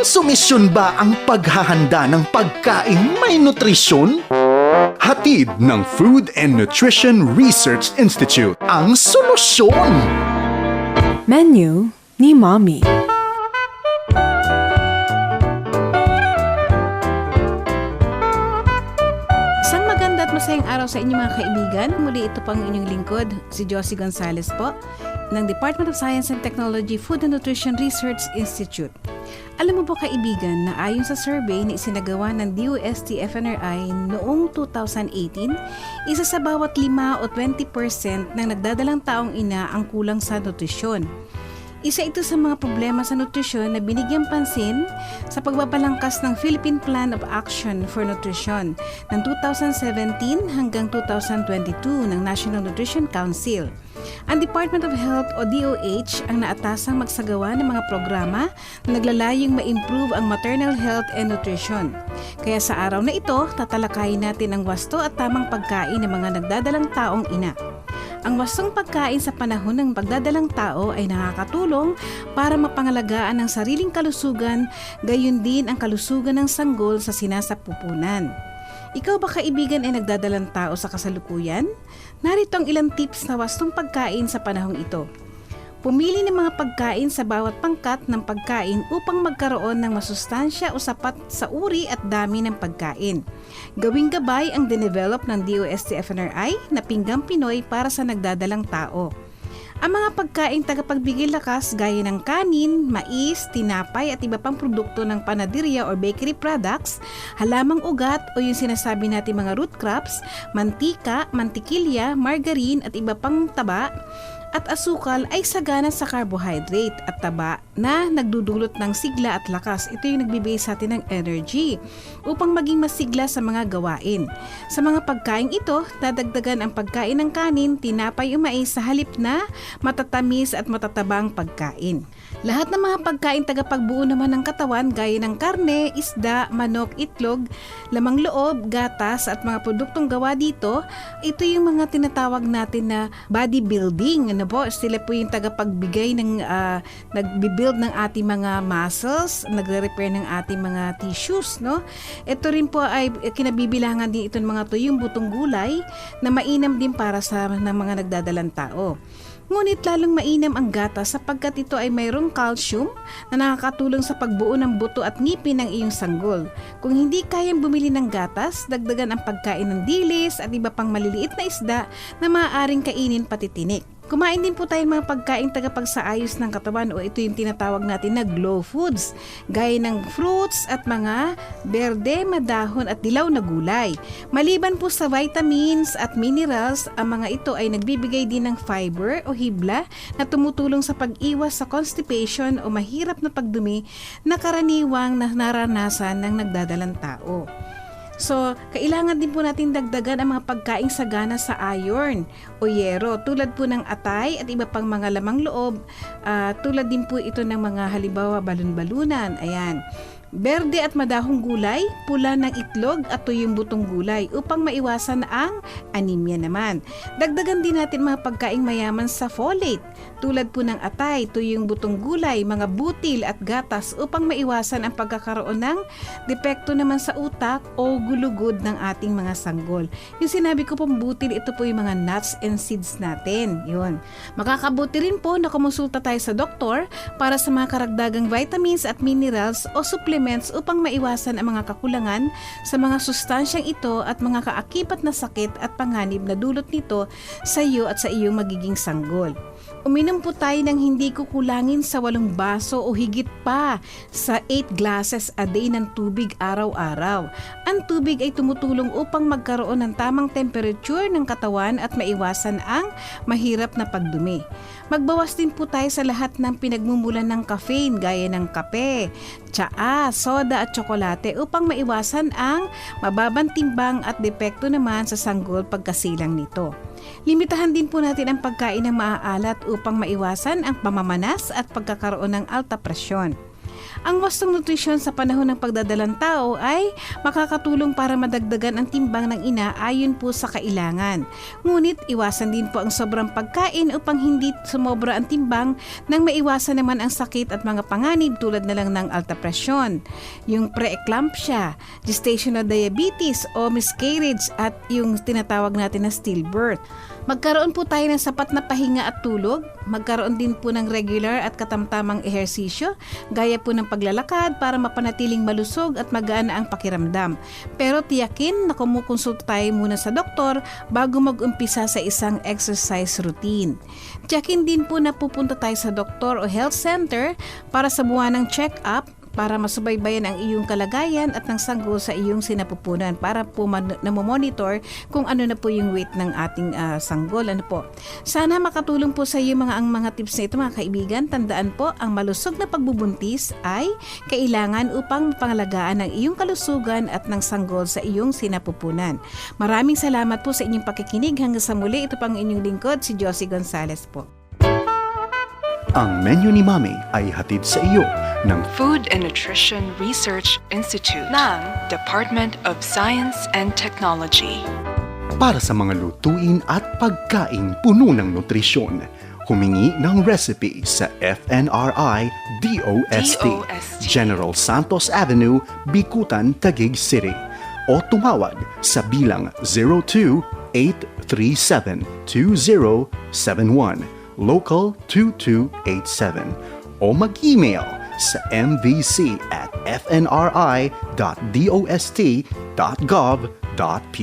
Konsumisyon ba ang paghahanda ng pagkain may nutrisyon? Hatid ng Food and Nutrition Research Institute ang solusyon. Menu ni Mommy. Isang maganda at masayang araw sa inyo mga kaibigan. Muli ito pang inyong lingkod, si Josie Gonzalez po, ng Department of Science and Technology Food and Nutrition Research Institute. Alam mo po kaibigan na ayon sa survey na isinagawa ng DOST FNRI noong 2018, isa sa bawat 5 o 20% ng nagdadalang taong ina ang kulang sa nutrisyon. Isa ito sa mga problema sa nutrisyon na binigyang pansin sa pagbabalangkas ng Philippine Plan of Action for Nutrition ng 2017 hanggang 2022 ng National Nutrition Council. Ang Department of Health o DOH ang naatasang magsagawa ng mga programa na naglalayong ma-improve ang maternal health and nutrition. Kaya sa araw na ito, tatalakayin natin ang wasto at tamang pagkain ng mga nagdadalang taong ina. Ang wastong pagkain sa panahon ng pagdadalang tao ay nakakatulong para mapangalagaan ang sariling kalusugan, gayon din ang kalusugan ng sanggol sa sinasapupunan. Ikaw ba kaibigan ay nagdadalang tao sa kasalukuyan? Narito ang ilang tips na wastong pagkain sa panahong ito. Pumili ng mga pagkain sa bawat pangkat ng pagkain upang magkaroon ng masustansya o sapat sa uri at dami ng pagkain. Gawing gabay ang dinevelop ng DOST-FNRI na pinggang Pinoy para sa nagdadalang tao. Ang mga pagkain tagapagbigay lakas gaya ng kanin, mais, tinapay at iba pang produkto ng panaderia or bakery products, halamang ugat o yung sinasabi natin mga root crops, mantika, mantikilya, margarine at iba pang taba, at asukal ay sagana sa carbohydrate at taba na nagdudulot ng sigla at lakas. Ito yung nagbibigay sa atin ng energy upang maging masigla sa mga gawain. Sa mga pagkain ito, dadagdagan ang pagkain ng kanin, tinapay o sa halip na matatamis at matatabang pagkain. Lahat ng mga pagkain tagapagbuo naman ng katawan gaya ng karne, isda, manok, itlog, lamang loob, gatas at mga produktong gawa dito, ito yung mga tinatawag natin na bodybuilding. Ano po? Sila po yung tagapagbigay ng uh, nagbi-build ng ating mga muscles, nagre-repair ng ating mga tissues, no? Ito rin po ay kinabibilangan din ito ng mga tuyong butong gulay na mainam din para sa ng mga nagdadalang tao. Ngunit lalong mainam ang gatas sapagkat ito ay mayroong calcium na nakakatulong sa pagbuo ng buto at ngipin ng iyong sanggol. Kung hindi kayang bumili ng gatas, dagdagan ang pagkain ng dilis at iba pang maliliit na isda na maaaring kainin pati tinik. Kumain din po tayo ng mga pagkain tagapagsaayos ng katawan o ito yung tinatawag natin na glow foods, gaya ng fruits at mga berde, madahon at dilaw na gulay. Maliban po sa vitamins at minerals, ang mga ito ay nagbibigay din ng fiber o hibla na tumutulong sa pag-iwas sa constipation o mahirap na pagdumi na karaniwang na naranasan ng nagdadalang tao. So, kailangan din po natin dagdagan ang mga pagkaing sagana sa iron o yero tulad po ng atay at iba pang mga lamang loob. Uh, tulad din po ito ng mga halimbawa balon-balunan. Ayan. Berde at madahong gulay, pula ng itlog at tuyong butong gulay upang maiwasan ang anemia naman. Dagdagan din natin mga pagkaing mayaman sa folate tulad po ng atay, tuyong butong gulay, mga butil at gatas upang maiwasan ang pagkakaroon ng depekto naman sa utak o gulugod ng ating mga sanggol. Yung sinabi ko pong butil, ito po yung mga nuts and seeds natin. Yun. Makakabuti rin po na kumonsulta tayo sa doktor para sa mga karagdagang vitamins at minerals o supplements supplements upang maiwasan ang mga kakulangan sa mga sustansyang ito at mga kaakibat na sakit at panganib na dulot nito sa iyo at sa iyong magiging sanggol. Uminom po tayo ng hindi kukulangin sa walong baso o higit pa sa 8 glasses a day ng tubig araw-araw. Ang tubig ay tumutulong upang magkaroon ng tamang temperature ng katawan at maiwasan ang mahirap na pagdumi. Magbawas din po tayo sa lahat ng pinagmumulan ng caffeine gaya ng kape, tsaa, soda at tsokolate upang maiwasan ang mababang timbang at depekto naman sa sanggol pagkasilang nito. Limitahan din po natin ang pagkain ng maaalat upang maiwasan ang pamamanas at pagkakaroon ng alta presyon. Ang wastong nutrisyon sa panahon ng pagdadalang tao ay makakatulong para madagdagan ang timbang ng ina ayon po sa kailangan. Ngunit iwasan din po ang sobrang pagkain upang hindi sumobra ang timbang nang maiwasan naman ang sakit at mga panganib tulad na lang ng alta presyon, yung preeclampsia, gestational diabetes o miscarriage at yung tinatawag natin na stillbirth. Magkaroon po tayo ng sapat na pahinga at tulog, magkaroon din po ng regular at katamtamang ehersisyo, gaya po ng paglalakad para mapanatiling malusog at magaan ang pakiramdam. Pero tiyakin na kumukonsulta tayo muna sa doktor bago mag-umpisa sa isang exercise routine. Tiyakin din po na pupunta tayo sa doktor o health center para sa buwanang check-up para masubaybayan ang iyong kalagayan at ng sanggol sa iyong sinapupunan para po man- namomonitor kung ano na po yung weight ng ating ah, sanggol. Ano po. Sana makatulong po sa iyo mga ang mga tips na ito mga kaibigan. Tandaan po, ang malusog na pagbubuntis ay kailangan upang mapangalagaan ang iyong kalusugan at ng sanggol sa iyong sinapupunan. Maraming salamat po sa inyong pakikinig. Hanggang sa muli, ito pang inyong lingkod, si Josie Gonzales po. Ang menu ni Mami ay hatid sa iyo ng Food and Nutrition Research Institute ng Department of Science and Technology. para sa mga lutuin at pagkain puno ng nutrisyon. Humingi ng recipe sa FNRI DOST, DOST. General Santos Avenue, Bikutan, Taguig City o tumawag sa bilang 02-837-2071 Local 2287 o mag-email sa mvc at fnri.dost.gov.ph.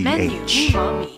Menu.